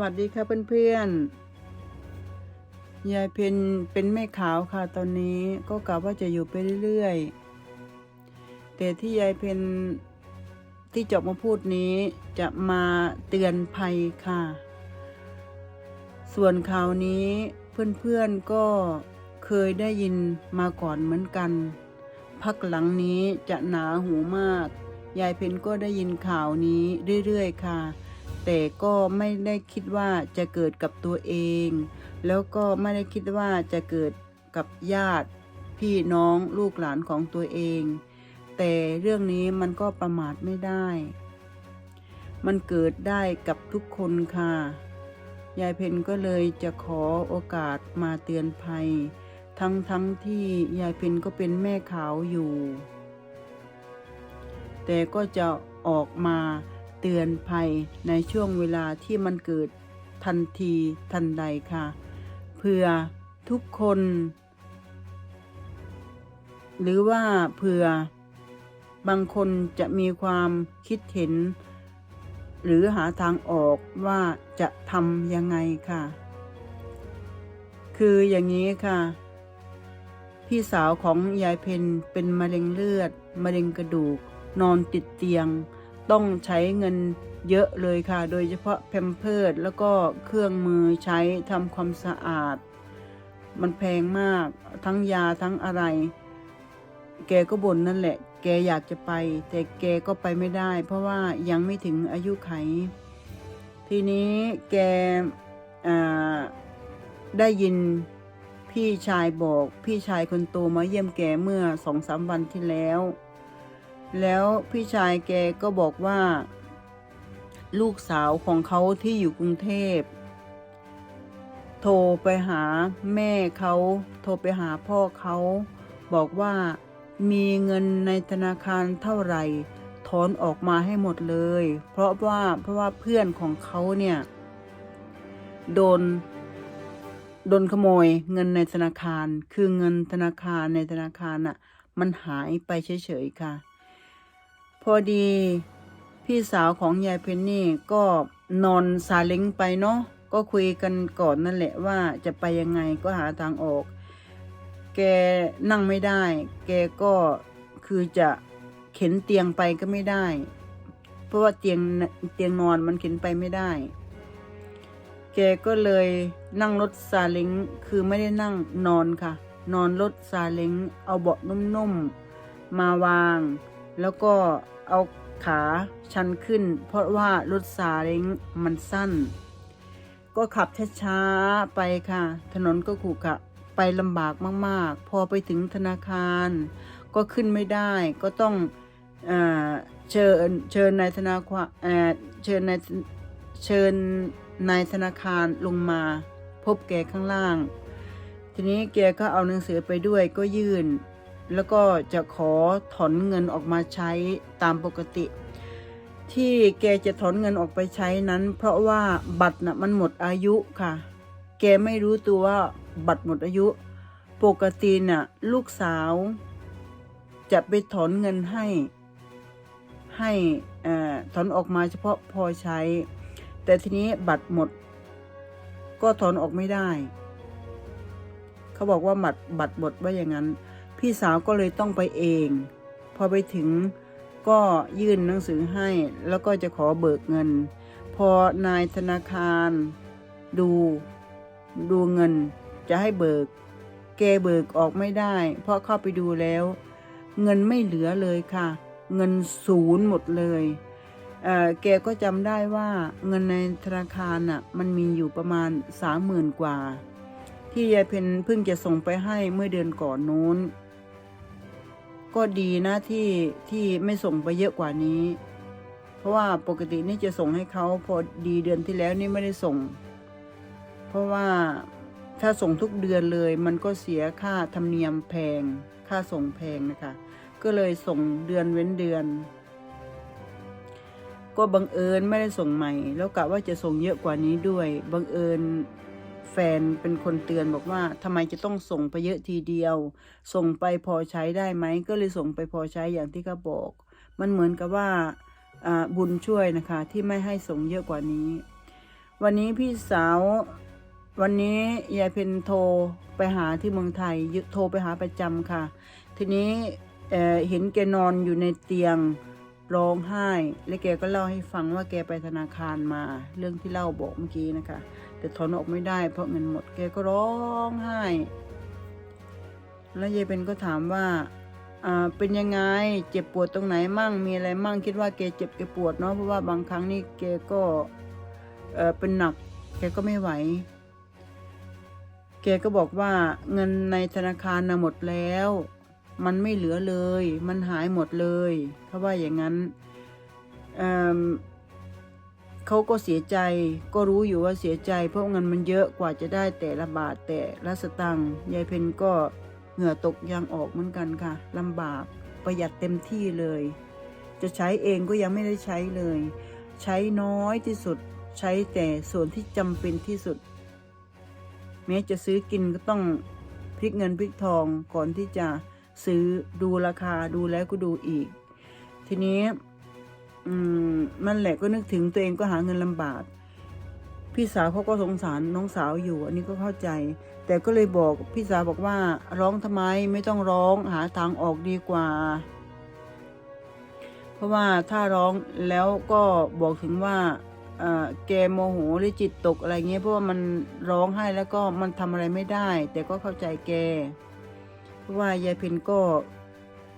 วัสดีค่ะเพื่อนๆ ยายเพนเป็นแม่ขาวค่ะตอนนี้ก็กะว่าจะอยู่ไปเรื่อยๆ แต่ที่ยายเพนที่จบมาพูดนี้จะมาเตือนภัยค่ะ ส่วนข่าวนี้เพื่อนๆก็เคยได้ยินมาก่อนเหมือนกัน พักหลังนี้จะหนาหูมาก ยายเพนก็ได้ยินข่าวนี้เรื่อยๆค่ะ แต่ก็ไม่ได้คิดว่าจะเกิดกับตัวเอง แล้วก็ไม่ได้คิดว่าจะเกิดกับญาติ พี่น้องลูกหลานของตัวเอง แต่เรื่องนี้มันก็ประมาทไม่ได้ มันเกิดได้กับทุกคนค่ะ ยายเพนก็เลยจะขอโอกาสมาเตือนภัย ทั้งทั้งที่ยายเพนก็เป็นแม่ขาวอยู่ แต่ก็จะออกมา เตือนภัยในช่วงเวลาที่มันเกิดทันทีทันใดค่ะ เพื่อทุกคน หรือว่าเผื่อบางคนจะมีความคิดเห็น หรือหาทางออกว่าจะทำยังไงค่ะ คืออย่างนี้ค่ะ พี่สาวของยายเพนเป็นมะเร็งเลือด มะเร็งกระดูก นอนติดเตียง ต้องใช้เงินเยอะเลยค่ะ โดยเฉพาะแพมเพิร์ดแล้วก็เครื่องมือใช้ทำความสะอาด มันแพงมากทั้งยาทั้งอะไร แกก็บ่นนั่นแหละ แกอยากจะไป แต่แกก็ไปไม่ได้ เพราะว่ายังไม่ถึงอายุไข ทีนี้แกได้ยินพี่ชายบอก พี่ชายคนโตมาเยี่ยมแกเมื่อสองสามวันที่แล้ว แล้วพี่ชายแกก็บอกว่า ลูกสาวของเขาที่อยู่กรุงเทพ โทรไปหาแม่เขาโทรไปหาพ่อเขาบอกว่ามีเงินในธนาคารเท่าไหร่ถอนออกมาให้หมดเลย เพราะว่าเพราะว่าเพื่อนของเขาเนี่ย โดน โดนขโมยเงินในธนาคาร คือเงินธนาคารในธนาคารน่ะ มันหายไปเฉยๆค่ะ พอดีพี่สาวของยายเพนนี่ก็นอนซาเล้งไปเนาะก็คุยกันก่อนนั่นแหละว่าจะไปยังไงก็หาทางออก แกนั่งไม่ได้ แกก็คือจะเข็นเตียงไปก็ไม่ได้ เพราะว่าเตียงเตียงนอนมันเข็นไปไม่ได้ แกก็เลยนั่งรถซาเล้งคือไม่ได้นั่งนอนค่ะ นอนรถซาเล้งเอาเบาะนุ่มๆมาวาง แล้วก็เอาขาชันขึ้น เพราะว่ารถซาเล้งมันสั้น ก็ขับช้าๆไปค่ะ ถนนก็ขรุขระไปลำบากมากๆ พอไปถึงธนาคาร ก็ขึ้นไม่ได้ก็ต้องเอเชิญเชิญนายธนาคารเชิญนายเชิญนายธนาคารลงมา พบแกข้างล่าง ทีนี้แกก็เอาหนังสือไปด้วยก็ยื่น แล้วก็จะขอถอนเงินออกมาใช้ตามปกติ ที่แกจะถอนเงินออกไปใช้นั้น เพราะว่าบัตรน่ะมันหมดอายุค่ะ แกไม่รู้ตัวว่าบัตรหมดอายุ ปกติน่ะลูกสาว จะไปถอนเงินให้ให้ถอนออกมาเฉพาะพอใช้ แต่ทีนี้บัตรหมด ก็ถอนออกไม่ได้ เขาบอกว่าบัตรบัตรหมดว่าอย่างนั้น พี่สาวก็เลยต้องไปเอง พอไปถึงก็ยื่นหนังสือให้ แล้วก็จะขอเบิกเงิน พอนายธนาคาร ดูดูเงินจะให้เบิก แกเบิกออกไม่ได้ เพราะเข้าไปดูแล้ว เงินไม่เหลือเลยค่ะ เงินศูนย์หมดเลยเอ่อแกก็จำได้ว่าเงินในธนาคารน่ะมันมีอยู่ประมาณสามหมื่นกว่า ที่ยายเพนเพิ่งจะส่งไปให้เมื่อเดือนก่อนนู้น ก็ดีนะที่ที่ไม่ส่งไปเยอะกว่านี้ เพราะว่าปกตินี่จะส่งให้เขาพอดีเดือนที่แล้วนี่ไม่ได้ส่ง เพราะว่าถ้าส่งทุกเดือนเลย มันก็เสียค่าธรรมเนียมแพง ค่าส่งแพงนะคะ ก็เลยส่งเดือนเว้นเดือน ก็บังเอิญไม่ได้ส่งใหม่ แล้วกะว่าจะส่งเยอะกว่านี้ด้วย บังเอิญ แฟนเป็นคนเตือนบอกว่าทำไมจะต้องส่งไปเยอะทีเดียว ส่งไปพอใช้ได้ไหม ก็เลยส่งไปพอใช้อย่างที่เขาบอก มันเหมือนกับว่าบุญช่วยนะคะ ที่ไม่ให้ส่งเยอะกว่านี้ วันนี้พี่สาว วันนี้ยายเพนโทรไปหาที่เมืองไทยโทรไปหาประจำค่ะ ทีนี้เเห็นแกนอนอยู่ในเตียงร้องไห้ และแกก็เล่าให้ฟังว่าแกไปธนาคารมา เรื่องที่เล่าบอกเมื่อกี้นะคะ แต่ถอนออกไม่ได้ เพราะเงินหมดแกก็ร้องไห้ แล้วยายเป็นก็ถามว่าอ่าเป็นยังไงเจ็บปวดตรงไหนมั่งมีอะไรมั่งคิดว่าแกเจ็บแกปวดเนาะเพราะว่าบางครั้งนี่แกก็เออเป็นหนัก แกก็ไม่ไหว แกก็บอกว่าเงินในธนาคารนะหมดแล้ว มันไม่เหลือเลย มันหายหมดเลยเขาว่าอย่างนั้น เขาก็เสียใจก็รู้อยู่ว่าเสียใจ เพราะเงินมันเยอะกว่าจะได้แต่ละบาทแต่ละสตังค์ยายเพนก็เหงื่อตกยางออกเหมือนกันค่ะลำบากประหยัดเต็มที่เลย จะใช้เองก็ยังไม่ได้ใช้เลย ใช้น้อยที่สุดใช้แต่ส่วนที่จำเป็นที่สุด แม้จะซื้อกินก็ต้องพลิกเงินพลิกทองก่อนที่จะซื้อดูราคาดูแล้วก็ดูอีก ทีนี้ อืมนั่นแหละก็นึกถึงตัวเองก็หาเงินลำบากพี่สาวเขาก็สงสารน้องสาวอยู่ อันนี้ก็เข้าใจ แต่ก็เลยบอกพี่สาวบอกว่า ร้องทำไมไม่ต้องร้องหาทางออกดีกว่า เพราะว่าถ้าร้องแล้วก็บอกถึงว่าแกโมโหหรือจิตตกอะไรเงี้ยเพราะว่ามันร้องไห้แล้วก็มันทำอะไรไม่ได้ แต่ก็เข้าใจแกเพราะว่ายายเพนก็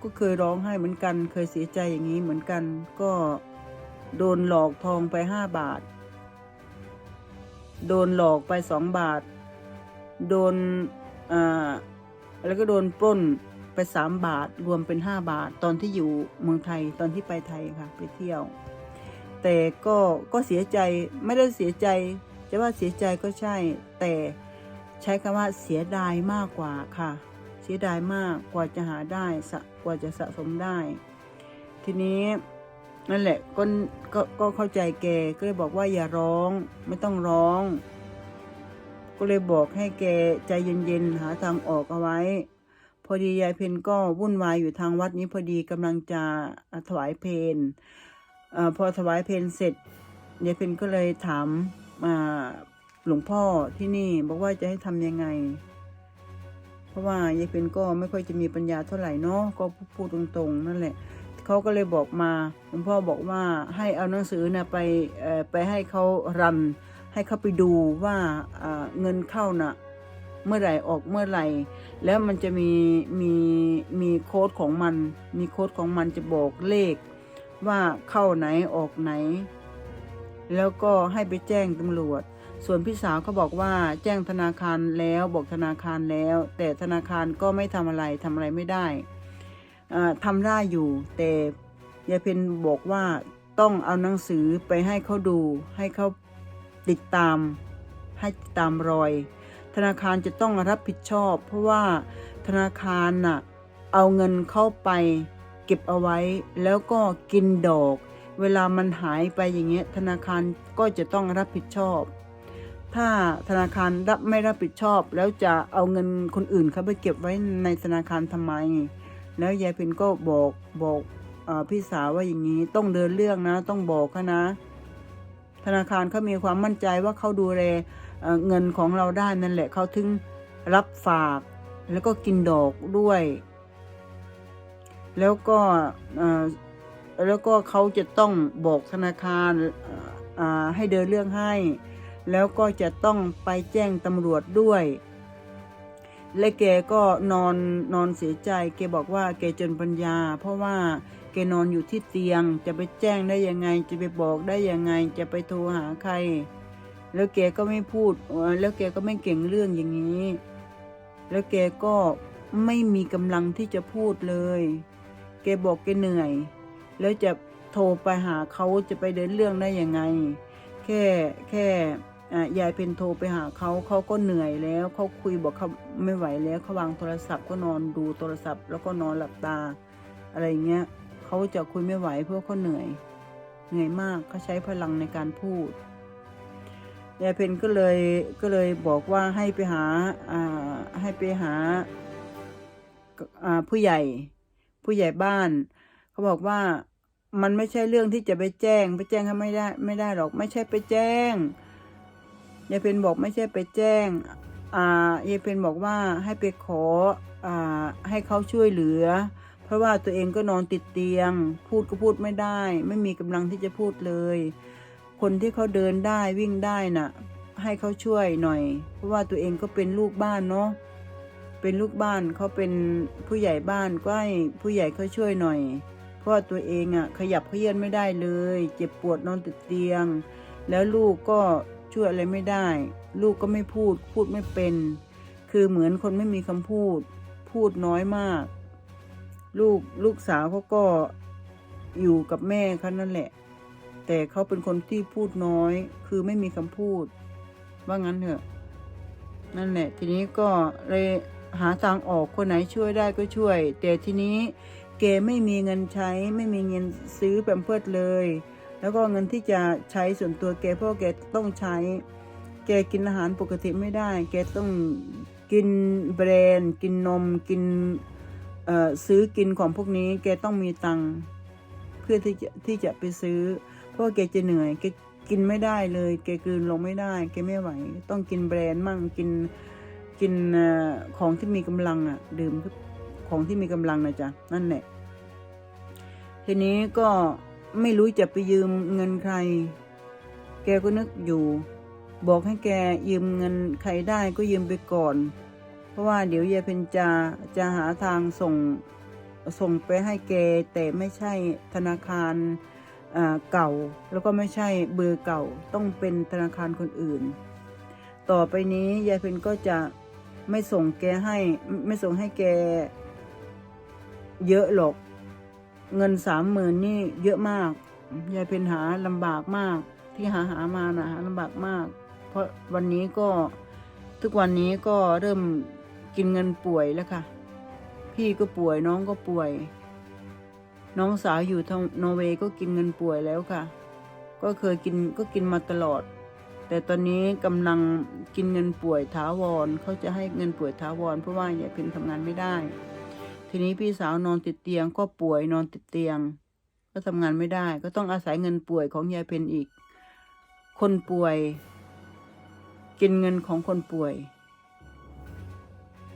ก็เคยร้องไห้เหมือนกัน เคยเสียใจอย่างนี้เหมือนกัน ก็โดนหลอกทองไปห้าบาท โดนหลอกไปสองบาท โดนอ่าแล้วก็โดนปล้นไปสามบาท รวมเป็นห้าบาท ตอนที่อยู่เมืองไทยตอนที่ไปไทยค่ะ ไปเที่ยว แต่ก็ก็เสียใจไม่ได้เสียใจจะว่าเสียใจก็ใช่ แต่ใช้คำว่าเสียดายมากกว่าค่ะ เสียดายมากกว่าจะหาได้สะ กว่าจะสะสมได้ ทีนี้นั่นแหละก็ก็ก็เข้าใจแกก็เลยบอกว่าอย่าร้องไม่ต้องร้อง ก็เลยบอกให้แกใจเย็นๆหาทางออกเอาไว้ พอดียายเพนก็วุ่นวายอยู่ทางวัดนี้พอดีกำลังจะถวายเพลเอพอถวายเพลเสร็จยายเพนก็เลยถามอ่าหลวงพ่อที่นี่บอกว่าจะให้ทำยังไง เพราะว่ายายเพนก็ไม่ค่อยจะมีปัญญาเท่าไหร่เนาะก็พูดตรงๆ นั่นแหละเขาก็เลยบอกมาหลวงพ่อบอกว่าให้เอาหนังสือนะไปเออไปให้เขารัน ให้เขาไปดูว่าอ่าเงินเข้าน่ะเมื่อไหร่ออกเมื่อไหร่ แล้วมันจะมีมีมีโค้ดของมัน มีโค้ดของมันจะบอกเลข ว่าเข้าไหนออกไหน แล้วก็ให้ไปแจ้งตำรวจ ส่วนพี่สาวเขาบอกว่าแจ้งธนาคารแล้วบอกธนาคารแล้ว แต่ธนาคารก็ไม่ทำอะไรทำอะไรไม่ได้อ่าทำได้อยู่ แต่ยายเพนบอกว่าต้องเอาหนังสือไปให้เขาดู ให้เขาติดตาม ให้ติดตามรอย ธนาคารจะต้องรับผิดชอบ เพราะว่าธนาคารน่ะเอาเงินเข้าไป เก็บเอาไว้ แล้วก็กินดอก เวลามันหายไปอย่างเงี้ยธนาคารก็จะต้องรับผิดชอบ ถ้าธนาคารรับไม่รับผิดชอบ แล้วจะเอาเงินคนอื่นเขาไปเก็บไว้ในธนาคารทำไม แล้วยายเพนก็บอกบอกอพี่สาวว่าอย่างนี้ต้องเดินเรื่องนะ ต้องบอกเขานะ ธนาคารเขามีความมั่นใจว่าเขาดูแลเเงินของเราได้นั่นแหละเขาถึงรับฝากแล้วก็กินดอกด้วย แล้วก็แล้วก็เขาจะต้องบอกธนาคารให้เดินเรื่องให้ แล้วก็จะต้องไปแจ้งตำรวจด้วย และแกก็นอนนอนเสียใจ แกบอกว่าแกจนปัญญา เพราะว่าแกนอนอยู่ที่เตียง จะไปแจ้งได้ยังไง จะไปบอกได้ยังไง จะไปโทรหาใคร แล้วแกก็ไม่พูด แล้วแกก็ไม่เก่งเรื่องอย่างนี้ แล้วแกก็ไม่มีกำลังที่จะพูดเลย แกบอกแกเหนื่อย แล้วจะโทรไปหาเขาจะไปเดินเรื่องได้ยังไง แค่แค่ ยายเป็นโทรไปหาเขาเขาก็เหนื่อยแล้วเขาคุยบอกเขาไม่ไหวแล้วเขาวางโทรศัพท์ก็นอนดูโทรศัพท์ แล้วก็นอนหลับตา อะไรเงี้ยเขาจะคุยไม่ไหวเพราะเขาเหนื่อยเหนื่อยมากเขาใช้พลังในการพูดยายเพนก็เลยก็เลยบอกว่าให้ไปหาให้ไปหาผู้ใหญ่ ผู้ใหญ่บ้านเขาบอกว่ามันไม่ใช่เรื่องที่จะไปแจ้ง ไปแจ้งเขาไม่ได้ไม่ได้หรอก ไม่ใช่ไปแจ้ง ยายเพนบอกไม่ใช่ไปแจ้งอ่ายายเพนบอกว่าให้ไปขออ่าให้เขาช่วยเหลือ เพราะว่าตัวเองก็นอนติดเตียง พูดก็พูดไม่ได้ ไม่มีกำลังที่จะพูดเลย คนที่เขาเดินได้วิ่งได้น่ะ ให้เขาช่วยหน่อย เพราะว่าตัวเองก็เป็นลูกบ้านเนาะเป็นลูกบ้านเขาเป็นผู้ใหญ่บ้านก็ให้ผู้ใหญ่เขาช่วยหน่อย เพราะว่าตัวเองอะ่ะขยับเขยื้อนไม่ได้เลย เจ็บปวดนอนติดเตียง แล้วลูกก็ ช่วยอะไรไม่ได้ ลูกก็ไม่พูด พูดไม่เป็น คือเหมือนคนไม่มีคำพูด พูดน้อยมาก ลูกลูกสาวเขาก็อยู่กับแม่เขานั่นแหละ แต่เขาเป็นคนที่พูดน้อย คือไม่มีคำพูด ว่างั้นเถอะ นั่นแหละ ทีนี้ก็เลยหาทางออกคนไหนช่วยได้ก็ช่วย แต่ทีนี้แกไม่มีเงินใช้ไม่มีเงินซื้อแปมเพิร์ดเลย แล้วก็เงินที่จะใช้ส่วนตัวแกเพราะว่าแกต้องใช้ แกกินอาหารปกติไม่ได้ แกต้องกินแบรนด์ กินนม กินซื้อกินของพวกนี้ แกต้องมีตังค์เพื่อที่จะที่จะไปซื้อ เพราะแกจะเหนื่อย แกกินไม่ได้เลย แกกลืนลงไม่ได้ แกไม่ไหว ต้องกินแบรนด์มั่ง กินกินอของที่มีกำลังอะ ดื่มของที่มีกำลังนะจ๊ะ นั่นแหละ ทีนี้ก็ ไม่รู้จะไปยืมเงินใคร แกก็นึกอยู่ บอกให้แกยืมเงินใครได้ก็ยืมไปก่อน เพราะว่าเดี๋ยวยายเพนจะจะหาทางส่งส่งไปให้แกแต่ไม่ใช่ธนาคารเก่า แล้วก็ไม่ใช่เบอร์เก่าต้องเป็นธนาคารคนอื่น ต่อไปนี้ยายเพนก็จะไม่ส่งแกให้ไม่ส่งให้แกเยอะหรอก เงินสามหมื่นนี่เยอะมาก ยายเพนหาลำบากมาก ที่หาหามานะหาลำบากมาก เพราะวันนี้ก็ทุกวันนี้ก็เริ่มกินเงินป่วยแล้วค่ะ พี่ก็ป่วยน้องก็ป่วย น้องสาวอยู่ทางนอร์เวย์ก็กินเงินป่วยแล้วค่ะ ก็เคยกินก็กินมาตลอด แต่ตอนนี้กำลังกินเงินป่วยถาวรเขาจะให้เงินป่วยถาวรเพราะว่ายายเพนทำงานไม่ได้ ทีนี้พี่สาวนอนติดเตียง ก็ป่วยนอนติดเตียง ก็ทำงานไม่ได้ ก็ต้องอาศัยเงินป่วยของยายเพนอีก คนป่วย กินเงินของคนป่วย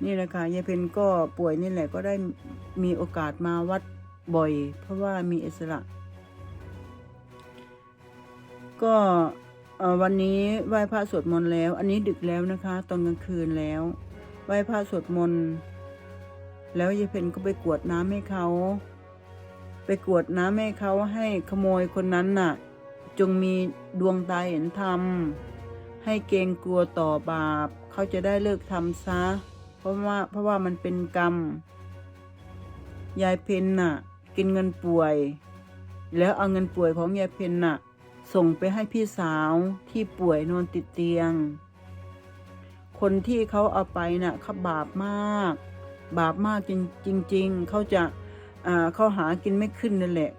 นี่แหละค่ะยายเพนก็ป่วยนี่แหละก็ได้มีโอกาสมาวัดบ่อย เพราะว่ามีอิสระ ก็วันนี้ไหว้พระสวดมนต์แล้ว อันนี้ดึกแล้วนะคะ ตอนกลางคืนแล้ว ไหว้พระสวดมนต์ แล้วยายเพนก็ไปกวดน้ำให้เขา ไปกวดน้ำให้เขาให้ขโมยคนนั้นน่ะ จงมีดวงตาเห็นธรรม ให้เกรงกลัวต่อบาป เขาจะได้เลิกทำซะ เพราะว่าเพราะว่ามันเป็นกรรม ยายเพนน่ะ กินเงินป่วย แล้วเอาเงินป่วยของยายเพนน่ะ ส่งไปให้พี่สาวที่ป่วยนอนติดเตียง คนที่เขาเอาไปน่ะเขาบาปมาก บาปมากจริงจริงๆเขาจะอ่าเขาหากินไม่ขึ้นนั่นแหละ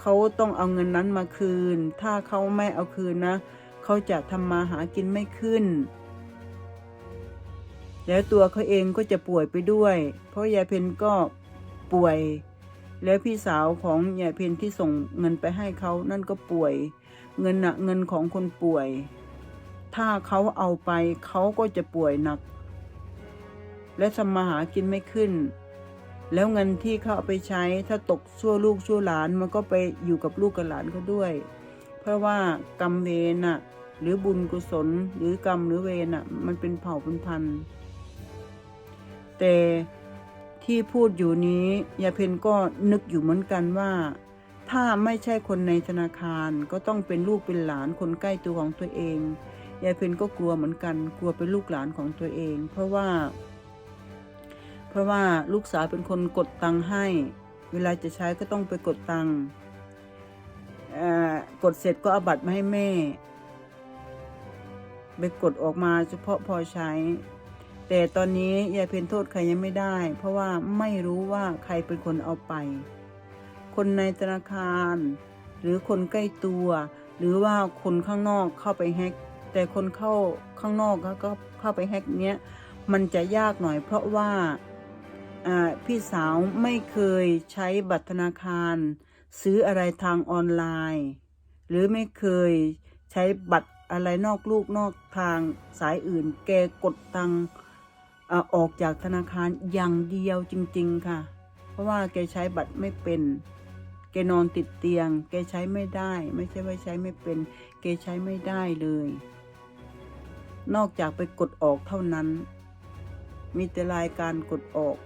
เขาต้องเอาเงินนั้นมาคืน ถ้าเขาไม่เอาคืนนะ เขาจะทำมาหากินไม่ขึ้น แล้วตัวเขาเองก็จะป่วยไปด้วย เพราะยายเพนก็ป่วย แล้วพี่สาวของยายเพนที่ส่งเงินไปให้เขานั่นก็ป่วย เงินน่ะเงินของคนป่วย ถ้าเขาเอาไปเขาก็จะป่วยหนัก และทำมาหากินไม่ขึ้น แล้วเงินที่เขาเอาไปใช้ถ้าตกชั่วลูกชั่วหลานมันก็ไปอยู่กับลูกกับหลานเขาด้วย เพราะว่ากรรมเวรน่ะหรือบุญกุศลหรือกรรมหรือเวรน่ะมันเป็นเผ่าเป็นพันธุ์แต่ที่พูดอยู่นี้ยาเพนก็นึกอยู่เหมือนกันว่า ถ้าไม่ใช่คนในธนาคารก็ต้องเป็นลูกเป็นหลานคนใกล้ตัวของตัวเองยายเพนก็กลัวเหมือนกัน กลัวเป็นลูกหลานของตัวเอง เพราะว่า เพราะว่าลูกสาวเป็นคนกดตังค์ให้ เวลาจะใช้ก็ต้องไปกดตังค์กดเสร็จก็เอาบัตรมาให้แม่ ไปกดออกมาเฉพาะพอใช้ แต่ตอนนี้ยายเพนโทษใครยังไม่ได้ เพราะว่าไม่รู้ว่าใครเป็นคนเอาไป คนในธนาคาร หรือคนใกล้ตัว หรือว่าคนข้างนอกเข้าไปแฮกแต่คนเข้าข้างนอกก็เข้าไปแฮกเนี้ยมันจะยากหน่อยเพราะว่า พี่สาวไม่เคยใช้บัตรธนาคาร ซื้ออะไรทางออนไลน์ หรือไม่เคยใช้บัตรอะไรนอกลูกนอกทางสายอื่น แกกดตังออออกจากธนาคารอย่างเดียวจริง ๆ ค่ะ เพราะว่าแกใช้บัตรไม่เป็น แกนอนติดเตียง แกใช้ไม่ได้ ไม่ใช่ว่าใช้ไม่เป็น แกใช้ไม่ได้เลย นอกจากไปกดออกเท่านั้น มีแต่รายการกดออก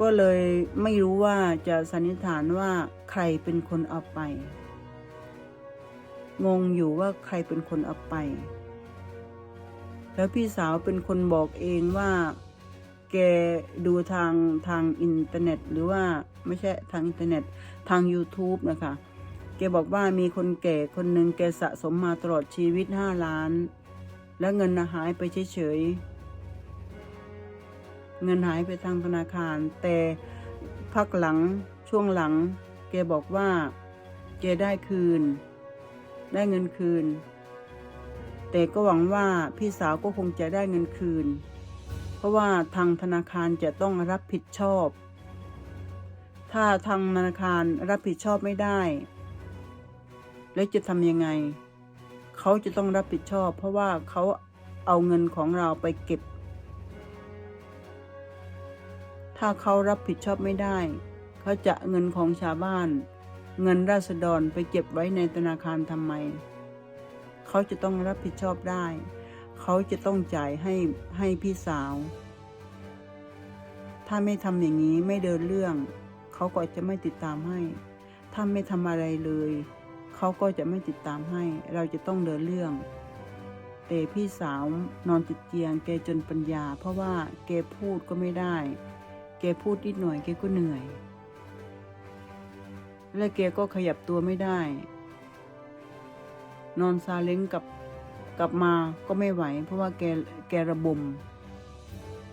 ก็เลยไม่รู้ว่าจะสันนิษฐานว่าใครเป็นคนเอาไป งงอยู่ว่าใครเป็นคนเอาไป แล้วพี่สาวเป็นคนบอกเองว่า แกดูทางทางอินเทอร์เน็ต หรือว่าไม่ใช่ทางอินเทอร์เน็ตทาง YouTube นะคะ แกบอกว่ามีคนแก่คนหนึ่งแกสะสมมาตลอดชีวิตห้าล้าน แล้วเงินหายไปเฉยๆ เงินหายไปทางธนาคาร แต่พักหลังช่วงหลังแกบอกว่าแกได้คืน ได้เงินคืน แต่ก็หวังว่าพี่สาวก็คงจะได้เงินคืน เพราะว่าทางธนาคารจะต้องรับผิดชอบ ถ้าทางธนาคารรับผิดชอบไม่ได้ แล้วจะทำยังไง เขาจะต้องรับผิดชอบ เพราะว่าเขาเอาเงินของเราไปเก็บ ถ้าเขารับผิดชอบไม่ได้ เขาจะเงินของชาวบ้าน เงินราษฎรไปเก็บไว้ในธนาคารทำไม เขาจะต้องรับผิดชอบได้ เขาจะต้องจ่ายให้ให้พี่สาว ถ้าไม่ทำอย่างนี้ไม่เดินเรื่อง เขาก็จะไม่ติดตามให้ ถ้าไม่ทำอะไรเลย เขาก็จะไม่ติดตามให้ เราจะต้องเดินเรื่องแต่พี่สาวนอนติดเตียงแกจนปัญญา เพราะว่าแกพูดก็ไม่ได้ กพูดนิดหน่อยแกก็เหนื่อย และแกก็ขยับตัวไม่ได้ นอนซาเล้งกับกลับมาก็ไม่ไหว เพราะว่าแกแกระบม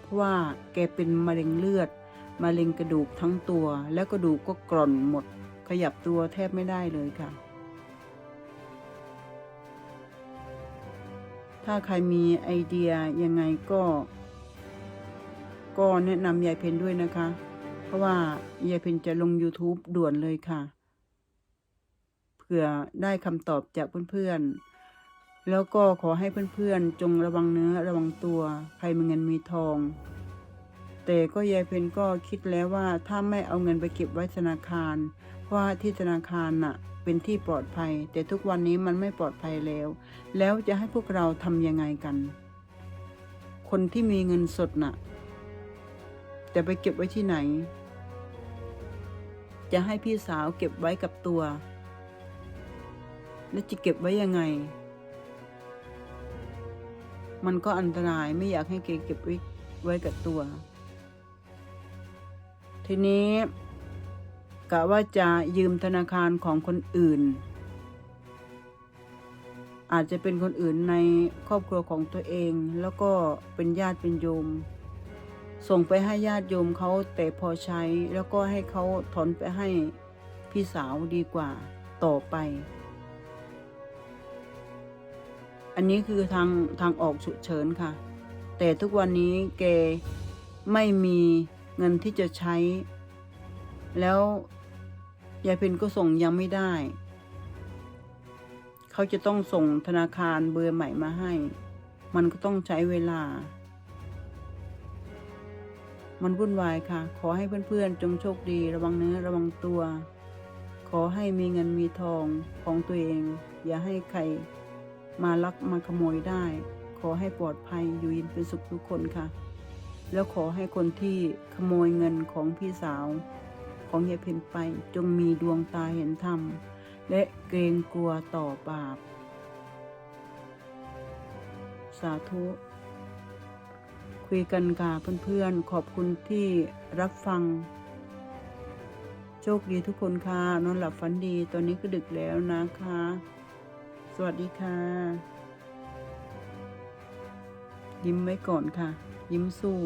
เพราะว่าแกเป็นมะเร็งเลือดมะเร็งกระดูกทั้งตัว แล้วกระดูกก็กร่อนหมด ขยับตัวแทบไม่ได้เลยค่ะ ถ้าใครมีไอเดียยังไงก็ ก็แนะนำยายเพนด้วยนะคะ เพราะว่ายายเพนจะลง YouTube ด่วนเลยค่ะเผื่อได้คำตอบจากเพื่อนๆ แล้วก็ขอให้เพื่อนๆ จงระวังเนื้อระวังตัวใครมีเงินมีทอง แต่ก็ยายเพนก็คิดแล้วว่าถ้าไม่เอาเงินไปเก็บไว้ธนาคาร เพราะว่าที่ธนาคารน่ะเป็นที่ปลอดภัย แต่ทุกวันนี้มันไม่ปลอดภัยแล้ว แล้วจะให้พวกเราทำยังไงกัน คนที่มีเงินสดน่ะ แต่ไปเก็บไว้ที่ไหน จะให้พี่สาวเก็บไว้กับตัว แล้วจะเก็บไว้ยังไง มันก็อันตรายไม่อยากให้เกเก็บไว้ไว้กับตัว ทีนี้กะว่าจะยืมธนาคารของคนอื่น อาจจะเป็นคนอื่นในครอบครัวของตัวเอง แล้วก็เป็นญาติเป็นโยม ส่งไปให้ญาติโยมเขาแต่พอใช้แล้วก็ให้เขาถอนไปให้พี่สาวดีกว่าต่อไป อันนี้คือทางทางออกฉุกเฉินค่ะ แต่ทุกวันนี้แกไม่มีเงินที่จะใช้ แล้วยายเพนก็ส่งยังไม่ได้ เขาจะต้องส่งธนาคารเบอร์ใหม่มาให้ มันก็ต้องใช้เวลา มันวุ่นวายค่ะ ขอให้เพื่อนๆ จงโชคดี ระวังเนื้อระวังตัว ขอให้มีเงินมีทองของตัวเอง อย่าให้ใครมาลักมาขโมยได้ ขอให้ปลอดภัยอยู่เยินเป็นสุขทุกคนค่ะ แล้วขอให้คนที่ขโมยเงินของพี่สาว ของยายเพ็ญไปจงมีดวงตาเห็นธรรม และเกรงกลัวต่อบาป สาธุ คุยกันค่ะเพื่อนๆ ขอบคุณที่รับฟัง โชคดีทุกคนค่ะ นอนหลับฝันดี ตอนนี้ก็ดึกแล้วนะคะ สวัสดีค่ะ ยิ้มไว้ก่อนค่ะ ยิ้มสู้